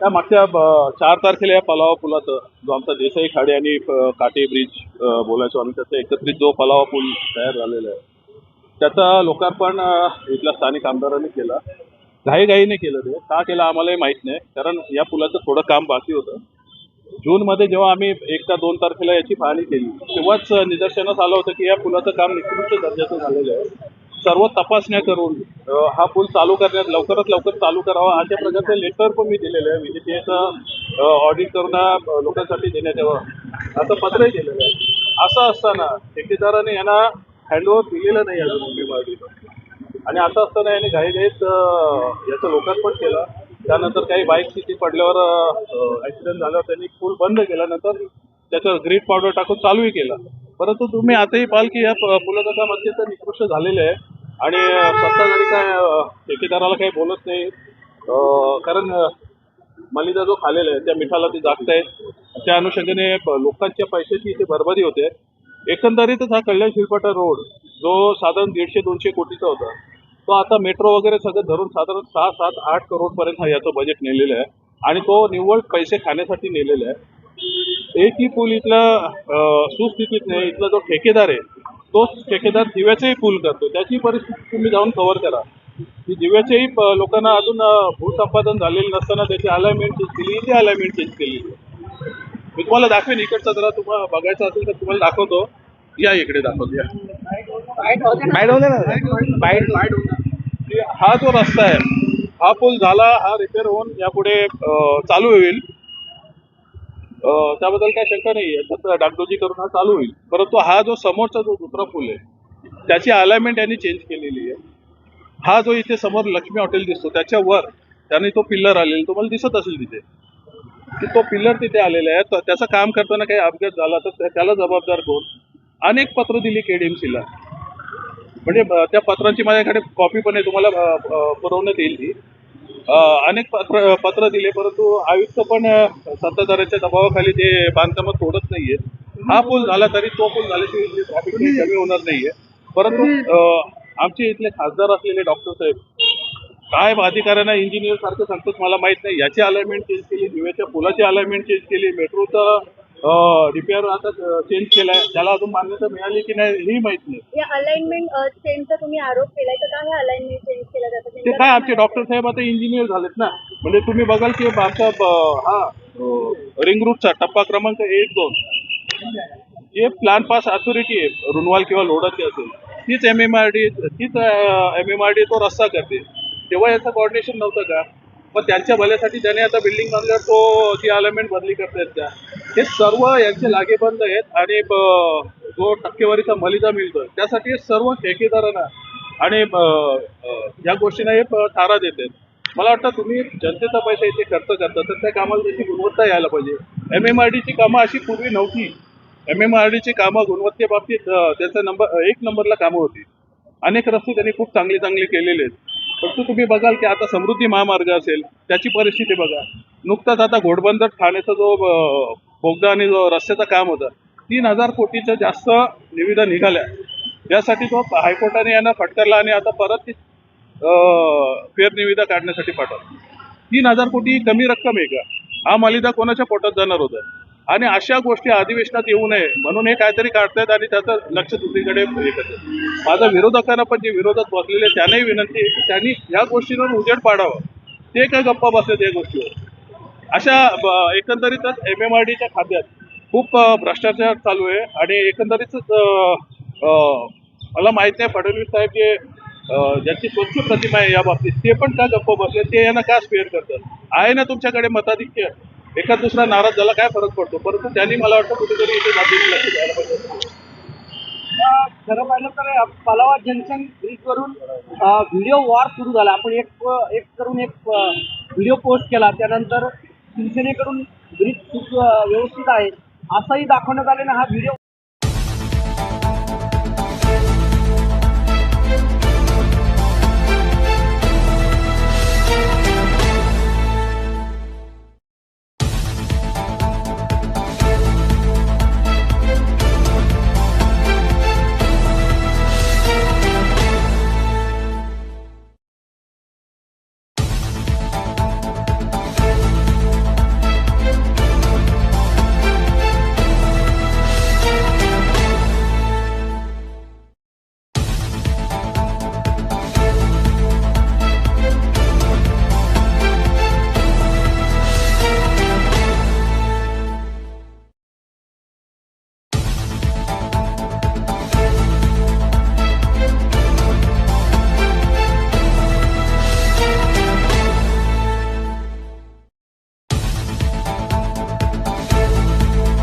त्या मागच्या चार तारखेला या पलावा पुलाचं जो आमचा देसाई खाडे आणि काटे ब्रिज बोलायचो आम्ही त्याचा एकत्रित जो पलावा पूल तयार झालेला आहे त्याचा लोकार्पण इथल्या स्थानिक आमदारांनी केला. घाईघाईने केलं ते. का केलं आम्हालाही माहीत नाही कारण या पुलाचं थोडं काम बाकी होतं. जूनमध्ये जेव्हा आम्ही एक का दोन तारखेला याची पाहणी केली तेव्हाच निदर्शनास आलं होतं की या पुलाचं काम निकृष्ट दर्जाचं झालेलं आहे. सर्व तपासण्या करून हा पूल चालू करण्यात लवकरात लवकर चालू करावा अशा प्रकारचे लेटर पण मी दिलेलं आहे. विजेतेचं ऑडिट करून लोकांसाठी देण्यात यावं. असं पत्रही दिलेलं आहे. असं असताना ठेकेदाराने यांना हँडओव्हर दिलेलं नाही अजून मुंबईमध्ये. आणि असं असताना याने घाईघाईत अं, याचं लोकार्पण केलं. त्यानंतर काही बाईक तिथे पडल्यावर ऍक्सिडेंट झाल्यावर त्यांनी पूल बंद केल्यानंतर त्याचं ग्रीट पावडर टाकून चालूही केलं. परंतु तुम्ही आताही पाहाल की या प- पुलाचं अत्यंत निकृष्ट झालेले आहे. आणि सत्ताधारी काय ठेकेदाराला काही बोलत नाही. कारण मलिदा जो खालेला आहे त्या मिठाला ते जागतायत त्या अनुषंगाने लोकांच्या पैशाची इथे भरभरी होते. एकंदरीतच हा कल्याण शिरपाटा रोड जो साधारण दीडशे दोनशे कोटीचा होता तो आता मेट्रो वगैरे सगळं धरून साधारण सहा सात आठ करोडपर्यंत हा याचं बजेट नेलेलं आहे. आणि तो निव्वळ पैसे खाण्यासाठी नेलेला आहे. एकही पूल इथला सुस्थितीत नाही इथला जो ठेकेदार आहे तोच ठेकेदार दिव्याचेही पूल करतो. त्याची परिस्थिती तुम्ही जाऊन कव्हर करा. की दिव्याच्याही प- लोकांना अजून भूसंपादन झालेलं नसताना त्याची अलाइनमेंट चेंज केली ती अलाइनमेंट चेंज केली. मी तुम्हाला दाखवेन इकडचा जरा तुम्हाला बघायचं असेल तर तुम्हाला दाखवतो. या इकडे दाखवतो या. हा जो रस्ता आहे हा पूल झाला हा रिपेअर होऊन यापुढे चालू होईल. त्याबद्दल काही शंका नाही याच्यात डागडोजी करून हा चालू होईल. परंतु हा जो समोरचा जो दुसरा पूल आहे त्याची अलाइनमेंट यांनी चेंज केलेली आहे. हा जो इथे समोर लक्ष्मी हॉटेल दिसतो त्याच्यावर त्याने तो पिल्लर आलेला तुम्हाला दिसत असेल तिथे. की तो पिल्लर तिथे आलेला आहे. त्याचं काम करताना काही अपघात झाला तर त्याला जबाबदार कोण? अनेक पत्र दिली केडीएमसीला म्हणजे त्या पत्रांची माझ्याकडे कॉपी पण आहे तुम्हाला पुरवण्यात येईल ती. अनेक पत्र पत्र दिले परंतु आयुक्त पण सत्ताधाऱ्यांच्या दबावाखाली ते बांधकामात तोडत नाहीये. हा पूल झाला तरी तो पूल झाल्याशिवाय ट्रॅफिक कमी होणार नाहीये. परंतु आमचे इथले खासदार असलेले डॉक्टर साहेब काय अधिकाऱ्यांना इंजिनियर सारखं सांगतात मला माहीत नाही. याची अलाइनमेंट चेंज केली दिव्याच्या पुलाची अलाइनमेंट चेंज केली मेट्रोचं रिपेअर आता चेंज केलाय. त्याला अजून मान्यता मिळाली की नाही ही माहीत नाही. या अलाइनमेंट चेंजचा तुम्ही आरोप केलाय तर का? हे अलाइनमेंट चेंज केलं जातं ते काय आमचे डॉक्टर साहेब आता इंजिनियर झालेत ना. म्हणजे तुम्ही बघाल की आमचा हा रिंग रूटचा टप्पा क्रमांक एक दोन. जे प्लॅन पास अथॉरिटी आहे रुनवाल किंवा लोडाची असेल तीच एम एम आर डी तीच एम एम आर डी तो रस्ता करते. तेव्हा याचं कॉर्डिनेशन नव्हतं का? पण त्यांच्या भल्यासाठी त्याने आता बिल्डिंग बांधल्यावर तो ती अलाइनमेंट बदली करतायत का हे सर्व यांचे लागेबंद आहेत आणि जो टक्केवारीचा मलिदा मिळतोय त्यासाठी सर्व ठेकेदारांना आणि या गोष्टींना हे तारा देत आहेत मला वाटतं तुम्ही जनतेचा पैसा इथे खर्च करता तर त्या कामाला त्याची गुणवत्ता यायला पाहिजे. एम एम आर डीची कामं अशी पूर्वी नव्हती. एम एम आर डीची कामं गुणवत्तेबाबतीत त्यांचा नंबर एक नंबरला कामं होती. अनेक रस्ते त्यांनी खूप चांगली चांगली केलेले आहेत. फक्त तुम्ही बघाल की आता समृद्धी महामार्ग असेल त्याची परिस्थिती बघा. नुकताच आता घोडबंदर ठाण्याचा जो बोगदा आणि रस्त्याचं काम होतं. तीन हजार कोटीच्या जास्त निविदा निघाल्या. त्यासाठी तो हायकोर्टाने यांना फटकारला आणि आता परत ती फेरनिविदा काढण्यासाठी पाठवला. तीन हजार कोटी ही कमी रक्कम आहे का? हा मालिदा कोणाच्या पोटात जाणार होता? आणि अशा गोष्टी अधिवेशनात येऊ नये म्हणून हे काहीतरी काढतायत आणि त्याचं लक्ष दुसरीकडे हे करतात. माझा विरोधकांना पण जे विरोधात बसलेले त्यांनाही विनंती आहे की त्यांनी या गोष्टींवर उजेड पाडावं. ते काय गप्पा बसले या गोष्टीवर? अशा ब- एकंदरीतच एम एम आर डीच्या खात्यात खूप भ्रष्टाचार चालू आहे आणि एकंदरीतच मला माहिती नाही फडणवीस साहेब जे ज्याची ज्यांची स्वच्छ प्रतिमा आहे या बाबतीत ते पण का गप्प बसले? ते यांना का स्पेअर करतात? आहे ना तुमच्याकडे मताधिक्य? एका दुसरा नाराज झाला काय फरक पडतो? परंतु त्यांनी मला वाटतं कुठेतरी इथे लक्ष द्यायला पाहिजे. खरं पाहिलं तर पलावा जंक्शन ब्रिजवरून व्हिडिओ वॉर सुरू झाला. आपण एक एक करून एक व्हिडिओ पोस्ट केला. त्यानंतर शिवसेनेकडून ब्रिज खूप व्यवस्थित आहे असंही दाखवण्यात आले ना हा व्हिडिओ